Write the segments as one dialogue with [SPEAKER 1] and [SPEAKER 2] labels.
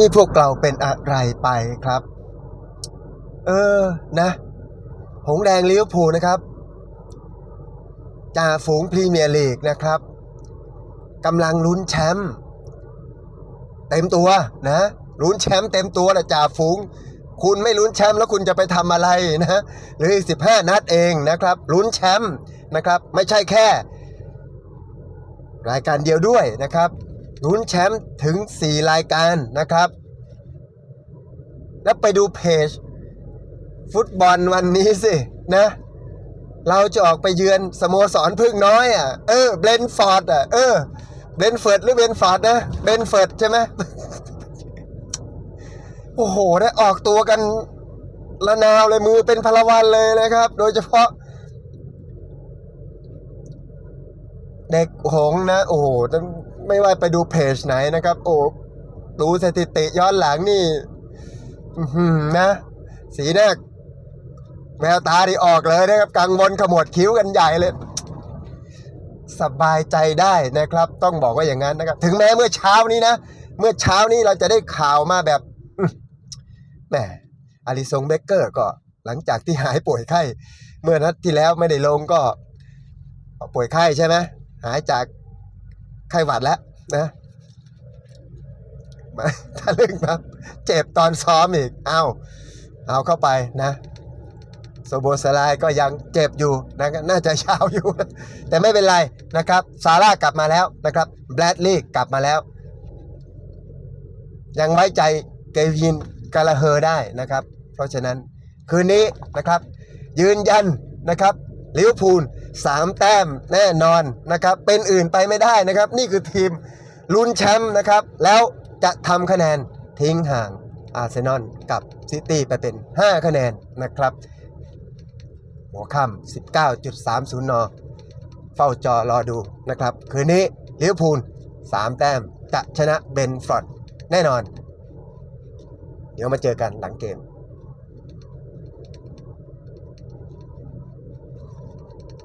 [SPEAKER 1] นี่พวกเราเป็นอะไรไปครับ เออนะ หงแดงลิเวอร์พูลนะครับจ่าฝูงพรีเมียร์ลีกนะครับกำลังลุ้นแชมป์เต็มตัวนะลุ้นแชมป์เต็มตัวแหละจ่าฝูง คุณไม่ลุ้นแชมป์แล้วคุณจะไปทำอะไรนะหรืออีก15 นัดเองนะครับลุ้นแชมป์นะครับ ไม่ใช่แค่ รายการเดียวด้วยนะครับ ลุ้นแชมป์ถึง 4 รายการนะครับ แล้วไปดูเพจ ฟุตบอลวันนี้สินะ เราจะออกไปเยือนสโมสรพึ่งน้อยอะ เออเบนฟอร์ดอะ เออเบนเฟิร์ดหรือเบนฟอร์ดนะเบนเฟิร์ดใช่ไหมโอ้โหได้ออกตัวกันละนาวเลยมือเป็นพลวันเลยนะครับ โดยเฉพาะ เด็กหงนะ โอ้โหต้อง ไม่ว่าไปดูเพจไหนนะครับ โอ้ดูสถิติย้อนหลังนี่นะ สีหน้าแววตาที่ออกเลยนะครับกังวลขมวดคิ้วกันใหญ่เลย สบายใจได้นะครับ ต้องบอกว่าอย่างนั้นนะครับ ถึงแม้เมื่อเช้านี้นะเมื่อเช้านี้เราจะได้ข่าวมาแบบแหมอาริซงเบเกอร์ก็หลังจากที่หายป่วยไข้ เมื่อนัดที่แล้วไม่ได้ลงก็ป่วยไข้ใช่ไหมหายจาก ไข้หวัดแล้วนะมาถ้าลึกครับ เจ็บตอนซ้อมอีก เอาเอาเข้าไปนะโซโบสไลายก็ยังเจ็บอยู่นะน่าจะเช้าอยู่ แต่ไม่เป็นไรนะครับ ซาร่ากลับมาแล้วนะครับ แบรดลีย์กลับมาแล้ว ยังไว้ใจเกวินกาลาเฮอร์ได้นะครับ เพราะฉะนั้นคืนนี้นะครับ ยืนยันนะครับลิเวอร์พูล สามแต้มแน่นอนนะครับ เป็นอื่นไปไม่ได้นะครับ นี่คือทีมลุ้นแชมป์นะครับ แล้วจะทำคะแนนทิ้งห่างอาร์เซนอลกับซิตี้ไปเป็น 5 คะแนนนะครับหัวค่ำ19.30 น เฝ้าจอรอดูนะครับ คืนนี้ลิเวอร์พูล 3 แต้มจะชนะเบนฟอร์ดแน่นอน เดี๋ยวมาเจอกันหลังเกม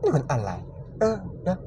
[SPEAKER 1] นี่มันอะไร เออนะ